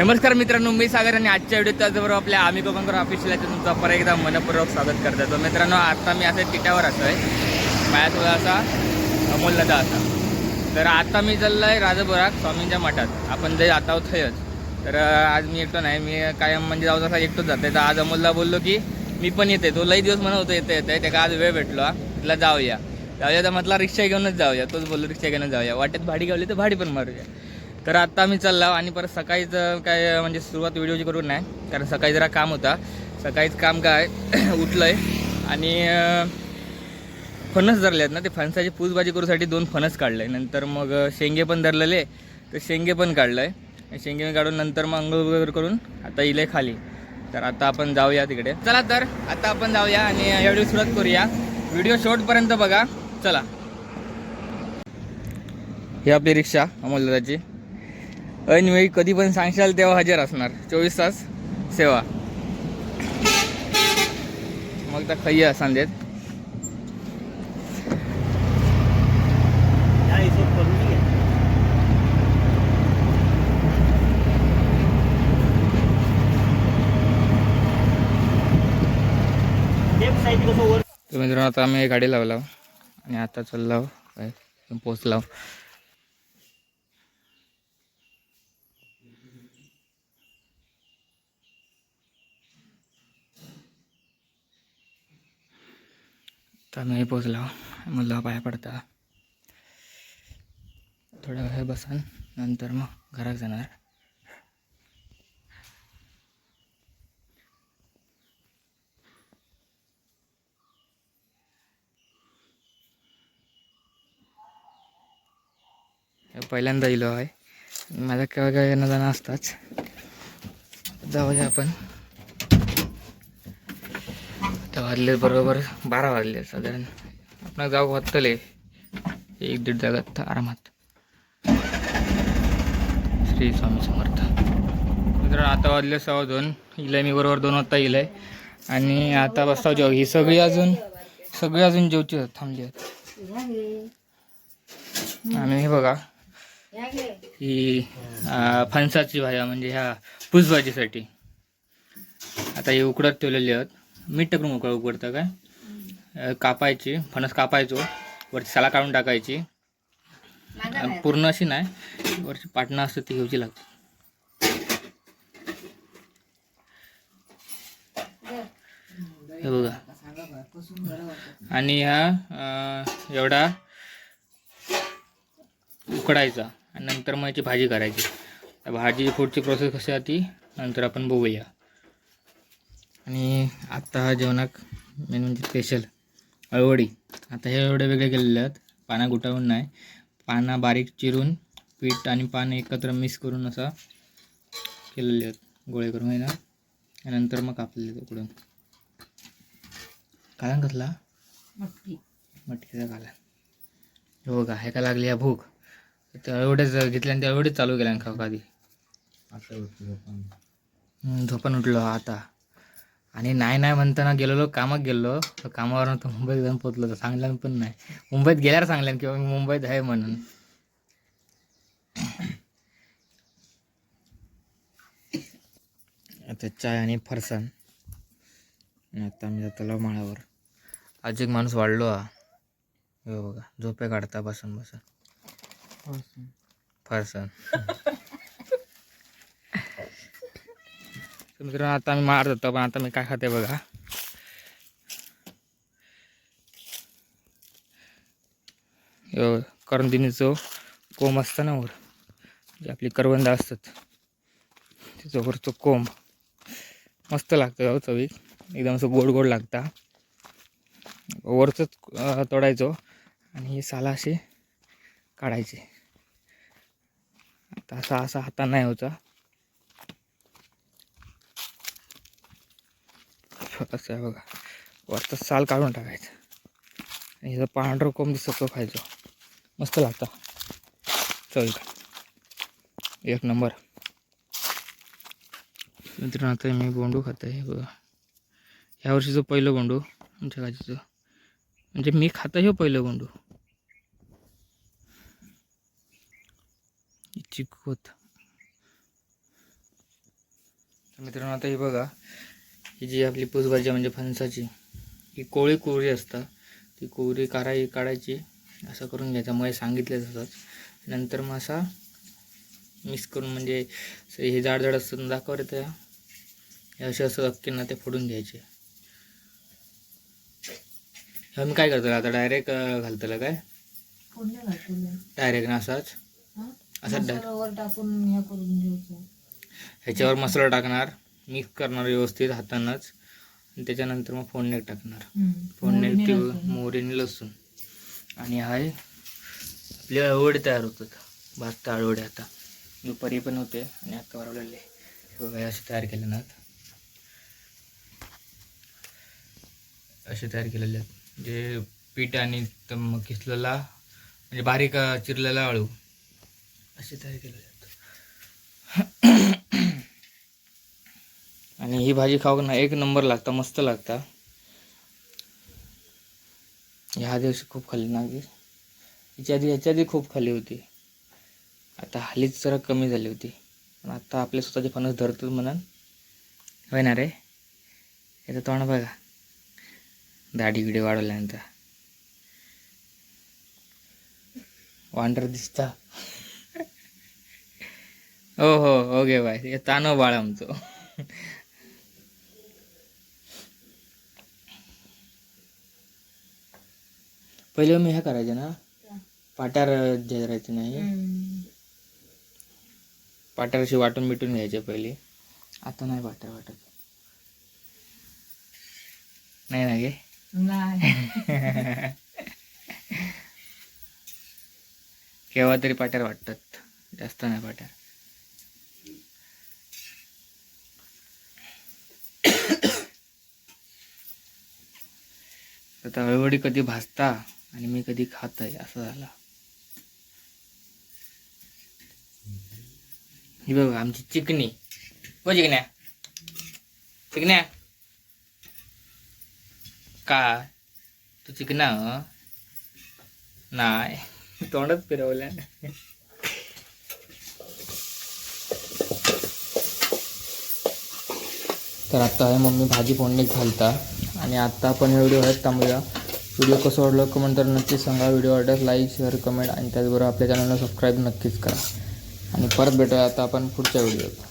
नमस्कार मित्रांनो मी सागर आणि आजच्या व्हिडिओ त्याचबरोबर आपल्या आम्ही कोकणकर ऑफिशियल तुमचं परत एकदा मनपूर्वक स्वागत करतो तर मित्रांनो आता मी असं तिट्यावर असतो आहे माझ्या थोडा असा अमोलदा असा. तर आता मी चाललो आहे राजापुरात स्वामींच्या मठात. आपण जे आता आहोत थंयच तर आज मी एकटो नाही मी कायम म्हणजे जाऊ असा एकटोच जाते तर आज अमोलला बोललो की मी पण येते. तो लई दिवस म्हणत होतो येते येते. त्याला आज वेळ भेटलो तिला जाऊया. जाऊया तर म्हटलं रिक्षा घेऊनच जाऊया. तोच बोललो रिक्षा घेऊनच जाऊया. वाटेत भाडी गावली तर भाडी पण मारूया. तर आत्ता आम्ही चाललो आणि परत सकाळीच काय म्हणजे सुरुवात व्हिडिओची करून नाही कारण सकाळी जरा काम होता. सकाळीच काम काय उठलं आहे आणि फणस धरले आहेत ना ते फणसाची पूजबाजी करूसाठी दोन फणस काढले. नंतर मग शेंगे पण धरलेले तर शेंगे पण काढलं. आहे शेंगे काढून नंतर मग अंघोळ वगैरे करून आता इले खाली. तर आता आपण जाऊया तिकडे. चला तर आता आपण जाऊया आणि एवढी सुरुवात करूया. व्हिडिओ शॉर्टपर्यंत बघा. चला. ही आपली रिक्षा अमोलदाची ऐनवेळी कधी पण सांगशाल तेव्हा हजर असणार. चोवीस तास सेवा. मग तर खय्या साईड कसं वर तर मित्रांनो आता आम्ही गाडी लावला आणि आता चाललो पोचला तर आम्ही पोचला. मुलं पाया पडता. थोड्या वेळ बसान नंतर मग घरात जाणार. हे पहिल्यांदा इलो आहे. माझा केव्हा केव्हा येणं जाणं असताच. जाऊया आपण. आता वाजले बरोबर. बारा वाजले साधारण. आपण जाऊ वाटतले एक दीड जागात आरामात. श्री स्वामी समर्थ. मित्रांनो आता वाजले सव्वा दोन. इलाय मी बरोबर दोन वाजता इलाय. आणि आता बसता जेव ही सगळी अजून सगळी अजून जेवची आहेत, थांबली आहेत. आणि हे बघा. ही फणसाची भाज्या म्हणजे ह्या पुसभाजीसाठी. आता हे उकडत ठेवलेली आहेत. मीठ टाकून उकळ उकडतं काय? कापायची फणस कापायचो वरची साला काढून टाकायची. पूर्ण अशी नाही वरची पाटणं असतं ती घ्यायची लागते हे बघा. आणि ह्या एवढा उकडायचा. आणि नंतर मग याची भाजी करायची. भाजीची पुढची प्रोसेस कशी आहे ती? नंतर आपण बघूया. आणि आत्ता हा जेवणाक मेन म्हणजे स्पेशल अळवडी. आता हे एवढे वेगळे केलेले आहेत. पाना गुटावून नाही. पाना बारीक चिरून पीठ आणि पान एकत्र मिक्स करून असा केलेले आहेत. गोळे करून आहे ना? आणि नंतर मग कापलेले आहेत उकडून. कालन कसला? मटकीचा कालन हो का हे का लागली या भूक? तर एवढेच घेतल्याने एवढेच चालू केल्या खाऊ आधी? झोपून उठलो आता. आणि नाही नाही म्हणताना गेलेलो कामात गेलो तर कामावरून तर मुंबईत जाऊन पोचलो तर सांगल्यान पण नाही. मुंबईत गेल्यावर सांगल्यान किंवा मी मुंबईत आहे म्हणून. आता चाय आणि फरसाण. आणि आता मी जातो माळावर आज एक माणूस वाढलो हा. हो बघा झोपे काढता बसून बसून. फरसाण. तर मित्रांनो आता मी मारत होतो पण आता मी काय खाते बघा. करंदिनीचं कोंब असतं ना वर जे आपली करवंद असतात. त्याचं वरचं कोंब. मस्त लागतं हो चवीक एकदम असं गोड गोड लागता. वरचंच तोडायचो. आणि हे साला असे काढायचे. आता असा असा हाता नाही होता. असं आहे बघा. वरचा साल काढून टाकायचं. आणि ह्याचं पांढरा कोंब दिसतो तो खायचो. मस्त लागता. चल एक नंबर. मित्रांनो आता मी बोंडू खात आहे बघा. ह्या वर्षीचं पहिलं बोंडू आमच्या गाजीचं. म्हणजे मी खात हे पहिलं बोंडू. चिकवत मित्रांनो आता हे बघा. ही जी आपली पुसभाजी म्हणजे फणसाची ही कोळी कोवरी असतात ती कोवरी काढाई काढायची असं करून घ्यायचं. मग सांगितले जातात नंतर मग असा मिक्स करून म्हणजे हे जाड जाड असतं दाखवर त्या हे असे असं अक्की ना ते फोडून घ्यायचे. हे मी काय करतो आता डायरेक्ट घालतलं काय? डायरेक्ट ना असाच? असं डाय मसाल्यावर टाकून करून घ्यायचं. ह्याच्यावर मसाला टाकणार. मिक्स करणार व्यवस्थित हातानंच. आणि त्याच्यानंतर मग फोडणी टाकणार. हम्म. फोडणी मोहरी ती लसूण. मोहरीने लसूण. आणि हाय आपले अळवडे तयार होतात. भाजता अळवडे आता. दुपारी पण होते आणि आता वारवलेले. हे हे असे तयार केले ना असे तयार केलेले आहेत. जे पीठ आणि किसलेला म्हणजे बारीक चिरलेला अळू. असे तयार केलेले आणि ही भाजी खाऊ ना एक नंबर लागता मस्त लागता. ह्या दिवशी खूप खाल्ली ना गी हिच्या आधी ह्याच्या आधी खूप खाल्ली होती. आता हालीच जरा कमी झाली होती. पण आत्ता आपले स्वतःचे फणस धरतो म्हणून. होय ना रे? याचं तोंड बघा. दाढी गिडी वाढवल्यानंतर. वांडर दिसता. हो हो ओके बाय. हे तानो बाळ आमचं. पहिले मी हे करायचे ना पाट्यार जेरायचे नाही. अशी वाटून मिटून घ्यायचे पहिले. आता नाही पाट्यार वाटत. नाही ना गे? केव्हा तरी पाट्यार वाटतात. जास्त नाही पाट्यार आता हळूहळू कधी भाजता? आणि मी कधी खात आहे असं झालं. हे बघा आमची चिकणी हो चिकण्या चिकण्या काय? तू चिकना नाही. तोंडच फिरवल्या. तर आता आहे मम्मी भाजी फोडणीत घालता. आणि आता आपण एवढी व्हिडिओ आहेत थांबूया. व्हिडिओ कसं वाटलं कमेंट तर नक्कीच सांगा. व्हिडिओ वाटल्यास लाईक शेअर कमेंट आणि त्याचबरोबर आपल्या चॅनलला सबस्क्राईब नक्कीच करा. आणि परत भेटूया आता आपण पुढच्या व्हिडिओत